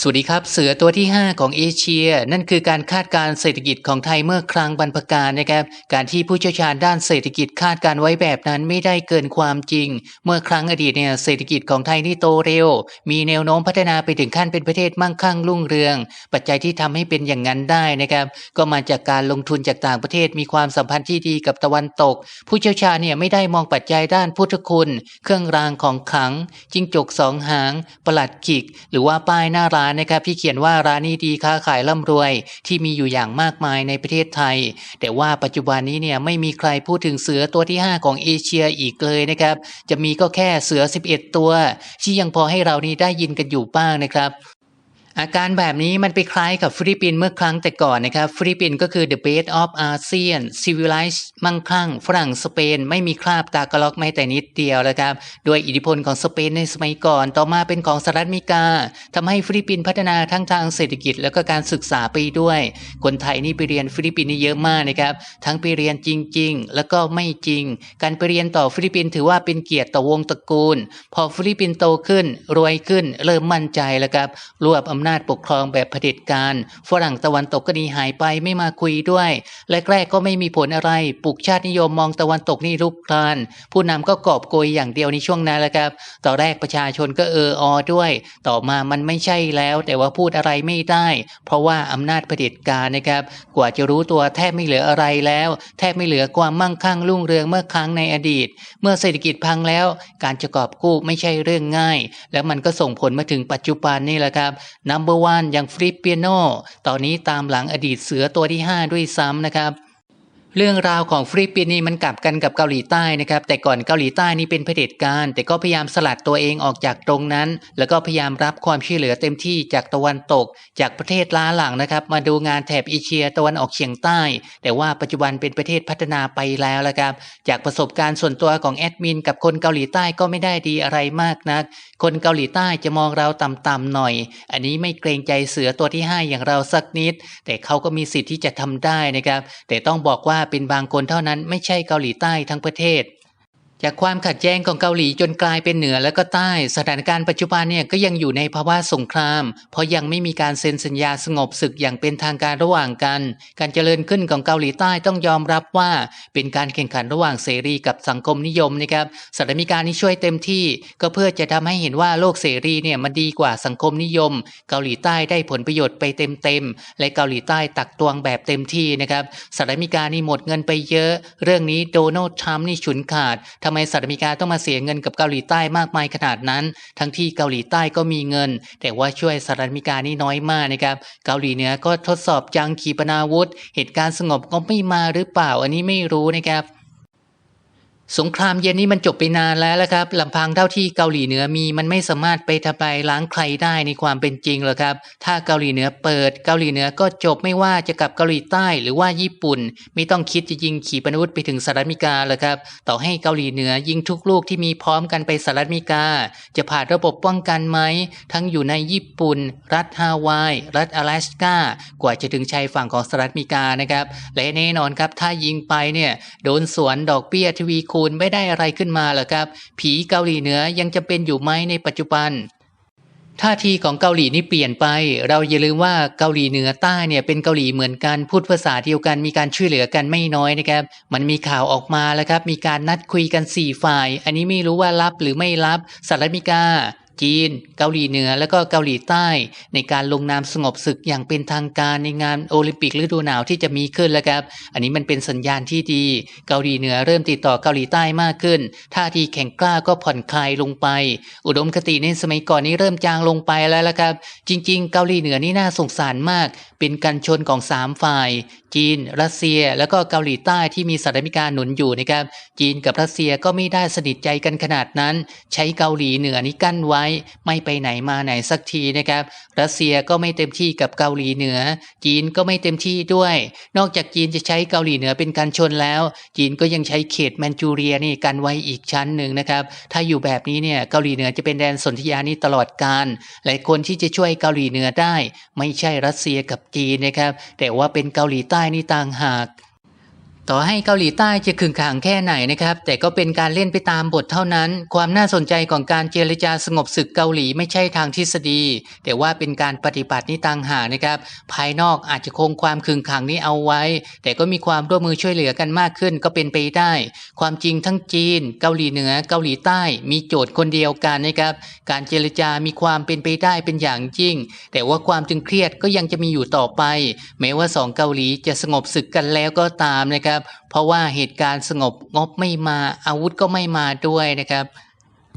สวัสดีครับ เสือตัวที่ 5 ของเอเชีย นั่นคือการคาดการณ์เศรษฐกิจของไทยเมื่อครั้งบรรพการนะครับการที่ผู้เชี่ยวชาญด้านเศรษฐกิจคาดการไว้แบบนั้นไม่ได้เกินความจริง เมื่อครั้งอดีตเนี่ยเศรษฐกิจของไทยนี่โตเร็ว มีแนวโน้มพัฒนาไปถึงขั้นเป็นประเทศมั่งคั่งรุ่งเรือง ปัจจัยที่ทำให้เป็นอย่างนั้นได้นะครับก็มาจากการลงทุนจากต่างประเทศมีความสัมพันธ์ที่ดีกับตะวันตก ผู้เชี่ยวชาญเนี่ยไม่ได้มองปัจจัยด้านพุทธคุณ เครื่องรางของขลังจิ้งจกสองหาง ประหลัดขิก หรือว่าป้ายหน้าร้านนะครับที่เขียนว่าร้านนี้ดีค้าขายร่ำรวย ที่มีอยู่อย่างมากมายในประเทศไทย แต่ว่าปัจจุบันนี้เนี่ยไม่มีใครพูดถึงเสือตัวที่ 5 ของเอเชียอีกเลยนะครับจะมีก็แค่เสือ 11 ตัว ที่ยังพอให้เรานี่ได้ยินกันอยู่บ้างนะครับ อาการแบบนี้มันไปคล้ายกับฟิลิปปินส์เมื่อครั้งแต่ก่อนนะครับฟิลิปปินส์ก็คือ the best of ASEAN civilized มั่งคั่ง ฝรั่งสเปน ไม่มีคราบตากระล็อกแม้แต่นิดเดียวนะครับโดยอิทธิพลของสเปนในสมัยก่อน ต่อมาเป็นของสหรัฐอเมริกาทำให้ฟิลิปปินส์พัฒนาทั้งทางเศรษฐกิจ แล้วก็การศึกษาไปด้วย คนไทยนี่ไปเรียนฟิลิปปินส์นี่เยอะมากนะครับทั้งไปเรียนจริง ๆ แล้วก็ไม่จริง การไปเรียนต่อฟิลิปปินส์ถือว่าเป็นเกียรติต่อวงตระกูล พอฟิลิปปินส์โตขึ้นรวยขึ้น เริ่มมั่นใจแล้วครับรวบอำำนาจปกครองแบบเผด็จการ ฝรั่งตะวันตกก็หนีหายไปไม่มาคุยด้วยแรกๆก็ไม่มีผลอะไรปลุกชาตินิยมมองตะวันตกนี่ลุกคลาน ผู้นำก็กอบโกยอย่างเดียวในช่วงนั้นแหละครับต่อแรกประชาชนก็เอออด้วย ต่อมามันไม่ใช่แล้ว แต่ว่าพูดอะไรไม่ได้ เพราะว่าอำนาจเผด็จการนะครับ กว่าจะรู้ตัวแทบไม่เหลืออะไรแล้ว แทบไม่เหลือความมั่งคั่งรุ่งเรืองเมื่อครั้งในอดีต เมื่อเศรษฐกิจพังแล้ว การจะกอบกู้ไม่ใช่เรื่องง่าย แล้วมันก็ส่งผลมาถึงปัจจุบันนี่แหละครับ number one อย่างฟลิปเปียโนตอนนี้ตามหลังอดีตเสือตัวที่ 5 ด้วยซ้ำนะครับ เรื่องราวของฟิลิปปินส์นี่มันกลับกันกับเกาหลีใต้นะครับ แต่ก่อนเกาหลีใต้นี่เป็นเผด็จการ แต่ก็พยายามสลัดตัวเองออกจากตรงนั้น แล้วก็พยายามรับความช่วยเหลือเต็มที่จากตะวันตก จากประเทศล้าหลังนะครับ มาดูงานแถบเอเชียตะวันออกเฉียงใต้ แต่ว่าปัจจุบันเป็นประเทศพัฒนาไปแล้วละครับ จากประสบการณ์ส่วนตัวของแอดมินกับคนเกาหลีใต้ก็ไม่ได้ดีอะไรมากนัก คนเกาหลีใต้จะมองเราต่ำๆหน่อย อันนี้ไม่เกรงใจเสือตัวที่5อย่างเราสักนิด แต่เขาก็มีสิทธิ์ที่จะทำได้นะครับ แต่ต้องบอกว่าเป็นบางคนเท่านั้นไม่ใช่เกาหลีใต้ทั้งประเทศ จากความขัดแย้งของเกาหลีจนกลายเป็นเหนือและก็ใต้ สถานการณ์ปัจจุบันเนี่ยก็ยังอยู่ในภาวะสงคราม เพราะยังไม่มีการเซ็นสัญญาสงบศึกอย่างเป็นทางการระหว่างกัน การเจริญขึ้นของเกาหลีใต้ต้องยอมรับว่า เป็นการแข่งขันระหว่างเสรีกับสังคมนิยมนะครับสหรัฐอเมริกานี่ช่วยเต็มที่ ก็เพื่อจะทำให้เห็นว่าโลกเสรีเนี่ยมันดีกว่าสังคมนิยม เกาหลีใต้ได้ผลประโยชน์ไปเต็มๆและเกาหลีใต้ตักตวงแบบเต็มที่นะครับสหรัฐอเมริกานี่หมดเงินไปเยอะ เรื่องนี้โดนัลด์ทรัมป์นี่ฉุนขาดทำไมสหรัฐอเมริกาต้องมาเสียเงินกับเกาหลีใต้มากมายขนาดนั้น ทั้งที่เกาหลีใต้ก็มีเงิน แต่ว่าช่วยสหรัฐอเมริกานี่น้อยมากนะครับ เกาหลีเหนือก็ทดสอบจังขีปนาวุธ เหตุการณ์สงบก็ไม่มาหรือเปล่าอันนี้ไม่รู้นะครับ สงครามเย็นนี้มันจบไปนานแล้วละครับลำพังเท่าที่เกาหลีเหนือมีมันไม่สามารถไปทำลายล้างใครได้ในความเป็นจริงหรอกครับ ถ้าเกาหลีเหนือเปิด เกาหลีเหนือก็จบไม่ว่าจะกับเกาหลีใต้หรือว่าญี่ปุ่น ไม่ต้องคิดจะยิงขีปนาวุธไปถึงสหรัฐอเมริกาหรอกครับ ต่อให้เกาหลีเหนือยิงทุกลูกที่มีพร้อมกันไปสหรัฐอเมริกา จะผ่านระบบป้องกันไหมทั้งอยู่ในญี่ปุ่น รัฐฮาวาย รัฐ阿拉สกากว่าจะถึงชายฝั่งของสหรัฐอเมริกานะครับและแน่นอนครับถ้ายิงไปเนี่ยโดนสวนดอกเบี้ยทวีคูณไม่ได้อะไรขึ้นมาหรอครับ ผีเกาหลีเหนือยังจะเป็นอยู่ไหมในปัจจุบันท่าทีของเกาหลีนี่เปลี่ยนไป เราอย่าลืมว่าเกาหลีเหนือใต้เนี่ยเป็นเกาหลีเหมือนกันพูดภาษาเดียวกันมีการช่วยเหลือกันไม่น้อยนะครับ มันมีข่าวออกมาแล้วครับ มีการนัดคุยกัน 4 ฝ่าย อันนี้ไม่รู้ว่ารับหรือไม่รับสหรัฐอเมริกา จีน เกาหลีเหนือแล้วก็เกาหลีใต้ ในการลงนามสงบศึกอย่างเป็นทางการในงานโอลิมปิกฤดูหนาวที่จะมีขึ้นแล้วครับ อันนี้มันเป็นสัญญาณที่ดี เกาหลีเหนือเริ่มติดต่อเกาหลีใต้มากขึ้นท่าทีแข็งกล้าก็ผ่อนคลายลงไป อุดมคติในสมัยก่อนนี้เริ่มจางลงไปแล้วละครับ จริง ๆ เกาหลีเหนือนี่น่าสงสารมาก เป็นกันชนของสามฝ่าย จีน รัสเซีย แล้วก็เกาหลีใต้ที่มีสหรัฐอเมริกาหนุนอยู่นะครับจีนกับรัสเซียก็ไม่ได้สนิทใจกันขนาดนั้น ใช้เกาหลีเหนือนี่กั้นไว้ไม่ไปไหนมาไหนสักทีนะครับรัสเซียก็ไม่เต็มที่กับเกาหลีเหนือ จีนก็ไม่เต็มที่ด้วย นอกจากจีนจะใช้เกาหลีเหนือเป็นการชนแล้ว จีนก็ยังใช้เขตแมนจูเรียนี่กันไว้อีกชั้นหนึ่งนะครับถ้าอยู่แบบนี้เนี่ยเกาหลีเหนือจะเป็นแดนสนธิยานี่ตลอดกาลและคนที่จะช่วยเกาหลีเหนือได้ ไม่ใช่รัสเซียกับจีนนะครับแต่ว่าเป็นเกาหลีใต้นี่ต่างหาก ต่อให้เกาหลีใต้จะขึงขังแค่ไหนนะครับ แต่ก็เป็นการเล่นไปตามบทเท่านั้น ความน่าสนใจของการเจรจาสงบศึกเกาหลีไม่ใช่ทางทฤษฎี แต่ว่าเป็นการปฏิบัตินี่ต่างหากนะครับ ภายนอกอาจจะคงความขึงขังนี้เอาไว้ แต่ก็มีความร่วมมือช่วยเหลือกันมากขึ้นก็เป็นไปได้ ความจริงทั้งจีน เกาหลีเหนือ เกาหลีใต้มีโจทย์คนเดียวกันนะครับ การเจรจามีความเป็นไปได้เป็นอย่างยิ่ง แต่ว่าความตึงเครียดก็ยังจะมีอยู่ต่อไป แม้ว่าสองเกาหลีจะสงบศึกกันแล้วก็ตามนะครับเพราะว่าเหตุการณ์สงบงบไม่มาอาวุธก็ไม่มาด้วยนะครับ